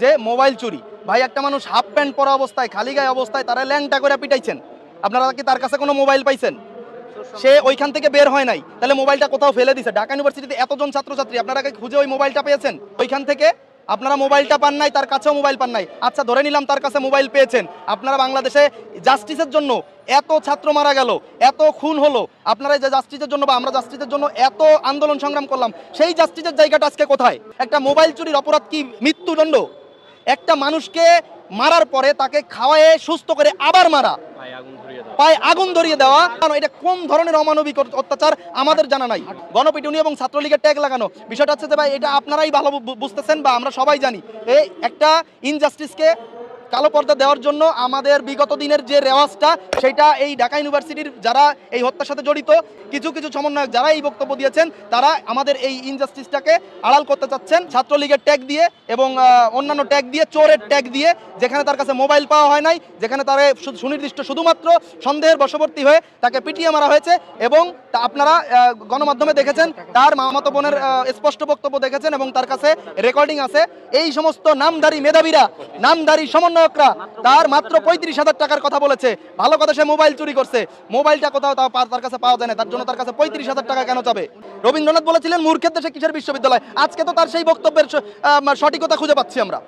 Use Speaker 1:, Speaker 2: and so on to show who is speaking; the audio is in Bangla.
Speaker 1: যে মোবাইল চুরি। ভাই, একটা মানুষ হাফ প্যান্ট পরা অবস্থায়, খালি গায়ে অবস্থায় তারা ল্যাংটা করে পিটাইছেন। আপনারা কি তার কাছে কোনো মোবাইল পাইছেন? সে ওইখান থেকে বের হয় নাই। তাহলে মোবাইলটা কোথাও ফেলে দিছে। ঢাকা ইউনিভার্সিটিতে এতজন ছাত্রছাত্রী, আপনারা খুঁজে ওই মোবাইলটা পেয়েছেন? ওইখান থেকে আপনারা মোবাইলটা পান নাই, তার কাছেও মোবাইল পান নাই। আচ্ছা ধরে নিলাম তার কাছে মোবাইল পেয়েছেন। আপনারা বাংলাদেশে জাস্টিসের জন্য এত ছাত্র মারা গেল, এত খুন হলো। আপনারা যে জাস্টিসের জন্য বা আমরা জাস্টিসের জন্য এত আন্দোলন সংগ্রাম করলাম, সেই জাস্টিসের জায়গাটা আজকে কোথায়? একটা মোবাইল চুরির অপরাধ কি মৃত্যুদণ্ড? একটা মানুষকে মারার পরে তাকে খাওয়ায়ে সুস্থ করে আবার মারা। পায়ে আগুন ধরিয়ে দেওয়া। কারণ এটা কোন ধরনের অমানবিক অত্যাচার আমাদের জানা নাই। গণপিটুনি এবং ছাত্রলীগের ট্যাগ লাগানো। বিষয়টা হচ্ছে যে ভাই এটা আপনারাই ভালো বুঝতেছেন বা আমরা সবাই জানি। এই একটা ইনজাস্টিসকে কালো পর্দা দেওয়ার জন্য আমাদের বিগত দিনের যে রেওয়াজটা, সেটা এই ঢাকা ইউনিভার্সিটির যারা এই হত্যার সাথে জড়িত, কিছু কিছু সমন্বয়ক যারা এই বক্তব্য দিয়েছেন, তারা আমাদের এই ইনজাস্টিসটাকে আড়াল করতে চাচ্ছেন। ছাত্রলীগের ট্যাগ দিয়ে এবং অন্যান্য ট্যাগ দিয়ে, চোরের ট্যাগ দিয়ে, যেখানে তার কাছে মোবাইল পাওয়া হয় নাই, যেখানে তার সুনির্দিষ্ট শুধুমাত্র সন্দেহের বশবর্তী হয়ে তাকে পিটিয়ে মারা হয়েছে এবং আপনারা গণমাধ্যমে দেখেছেন, তার মামাতো বোনের স্পষ্ট বক্তব্য দেখেছেন এবং তার কাছে রেকর্ডিং আছে। এই সমস্ত নামধারী মেধাবীরা, নামধারী সমন্বয়করা তার মাত্র পঁয়ত্রিশ হাজার টাকার কথা বলেছে। ভালো কথা, সে মোবাইল চুরি করছে। মোবাইলটা কোথাও তাও তার কাছে পাওয়া যায় না, তার জন্য তার কাছে পঁয়ত্রিশ হাজার টাকা কেন যাবে? রবীন্দ্রনাথ বলেছিলেন, মূর্খের দেশে কিসের বিশ্ববিদ্যালয়? আজকে তো তার সেই বক্তব্যের সঠিকতা খুঁজে পাচ্ছি আমরা।